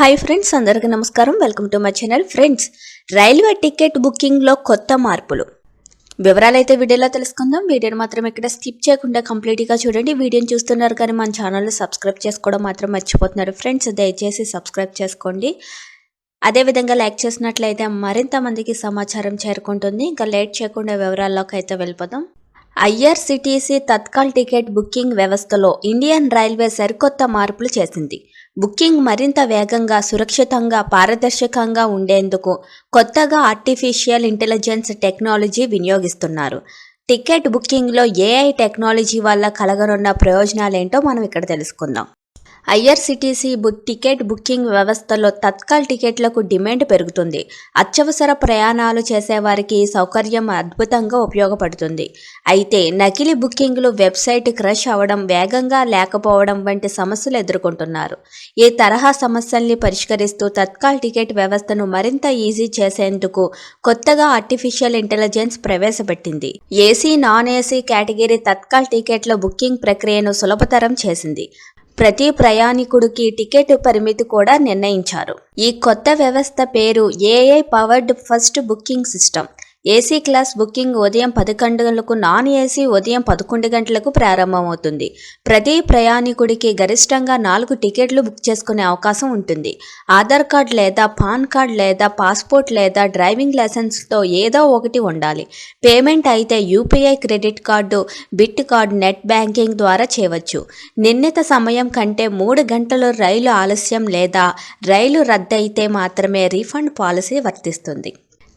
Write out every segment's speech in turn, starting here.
Hi friends అందరికీ నమస్కారం. Welcome to my channel friends railway ticket బుకింగ్లో కొత్త మార్పులు. వివరాలు అయితే వీడియోలో తెలుసుకుందాం. వీడియోని మాత్రం ఇక్కడ స్కిప్ చేయకుండా కంప్లీట్గా చూడండి. వీడియోని చూస్తున్నారు కానీ మన ఛానల్ని సబ్స్క్రైబ్ చేసుకోవడం మాత్రం మర్చిపోతున్నారు. ఫ్రెండ్స్ దయచేసి సబ్స్క్రైబ్ చేసుకోండి. అదేవిధంగా లైక్ చేసినట్లయితే మరింత మందికి సమాచారం చేరుకుంటుంది. ఇంకా లేట్ చేయకుండా వివరాల్లోకి అయితే వెళ్ళిపోదాం. ఐఆర్సిటీసీ తత్కాల్ టికెట్ బుకింగ్ వ్యవస్థలో ఇండియన్ రైల్వే సరికొత్త మార్పులు చేసింది. బుకింగ్ మరింత వేగంగా సురక్షితంగా పారదర్శకంగా ఉండేందుకు కొత్తగా ఆర్టిఫిషియల్ ఇంటెలిజెన్స్ టెక్నాలజీ వినియోగిస్తున్నారు. టికెట్ బుకింగ్లో ఏఐ టెక్నాలజీ వల్ల కలగనున్న ప్రయోజనాలేంటో మనం ఇక్కడ తెలుసుకుందాం. ఐఆర్సిటీసీ బుక్ టికెట్ బుకింగ్ వ్యవస్థలో తత్కాల్ టికెట్లకు డిమాండ్ పెరుగుతుంది. అత్యవసర ప్రయాణాలు చేసేవారికి ఈ సౌకర్యం అద్భుతంగా ఉపయోగపడుతుంది. అయితే నకిలీ బుకింగ్లు వెబ్సైట్ క్రష్ అవ్వడం వేగంగా లేకపోవడం వంటి సమస్యలు ఎదుర్కొంటున్నారు. ఈ తరహా సమస్యల్ని పరిష్కరిస్తూ తత్కాల్ టికెట్ వ్యవస్థను మరింత ఈజీ చేసేందుకు కొత్తగా ఆర్టిఫిషియల్ ఇంటెలిజెన్స్ ప్రవేశపెట్టింది. AC non AC category Tatkal టికెట్ల బుకింగ్ ప్రక్రియను సులభతరం చేసింది. ప్రతి ప్రయాణికుడికి టికెట్ పరిమితి కూడా నిర్ణయించారు. ఈ కొత్త వ్యవస్థ పేరు AI powered first booking system AC class booking ఉదయం పది గంటలకు నాన్ ఏసీ ఉదయం పదకొండు గంటలకు ప్రారంభమవుతుంది. ప్రతి ప్రయాణికుడికి గరిష్టంగా నాలుగు టికెట్లు బుక్ చేసుకునే అవకాశం ఉంటుంది. ఆధార్ కార్డ్ లేదా పాన్ కార్డ్ లేదా పాస్పోర్ట్ లేదా డ్రైవింగ్ లైసెన్స్తో ఏదో ఒకటి ఉండాలి. పేమెంట్ అయితే UPI credit card debit card net banking ద్వారా చేయవచ్చు. నిర్ణీత సమయం కంటే మూడు గంటలు రైలు ఆలస్యం లేదా రైలు రద్దయితే మాత్రమే రీఫండ్ పాలసీ వర్తిస్తుంది.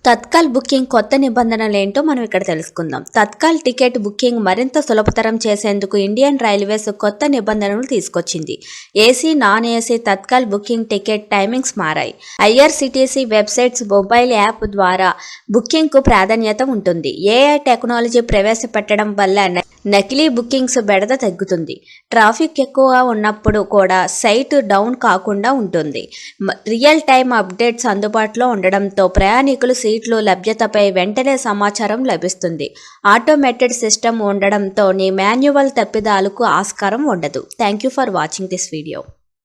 తత్కాల్ బుకింగ్ కొత్త నిబంధనలు ఏంటో మనం ఇక్కడ తెలుసుకుందాం. తత్కాల్ టికెట్ బుకింగ్ మరింత సులభతరం చేసేందుకు ఇండియన్ రైల్వేస్ కొత్త నిబంధనలు తీసుకొచ్చింది. AC non AC Tatkal booking ticket timings మారాయి. ఐఆర్సిటీసీ వెబ్సైట్స్ మొబైల్ యాప్ ద్వారా బుకింగ్కు ప్రాధాన్యత ఉంటుంది. ఏఐ టెక్నాలజీ ప్రవేశపెట్టడం వల్ల నకిలీ బుకింగ్స్ బెడద తగ్గుతుంది. ట్రాఫిక్ ఎక్కువ ఉన్నప్పుడు కూడా సైట్ డౌన్ కాకుండా ఉంటుంది. రియల్ టైం అప్డేట్స్ అందుబాటులో ఉండడంతో ప్రయాణికులు సీట్లు లభ్యతపై వెంటనే సమాచారం లభిస్తుంది. ఆటోమేటెడ్ సిస్టమ్ ఉండడంతో నీ మాన్యువల్ తప్పిదాలకు ఆస్కారం ఉండదు. Thank you for watching this video.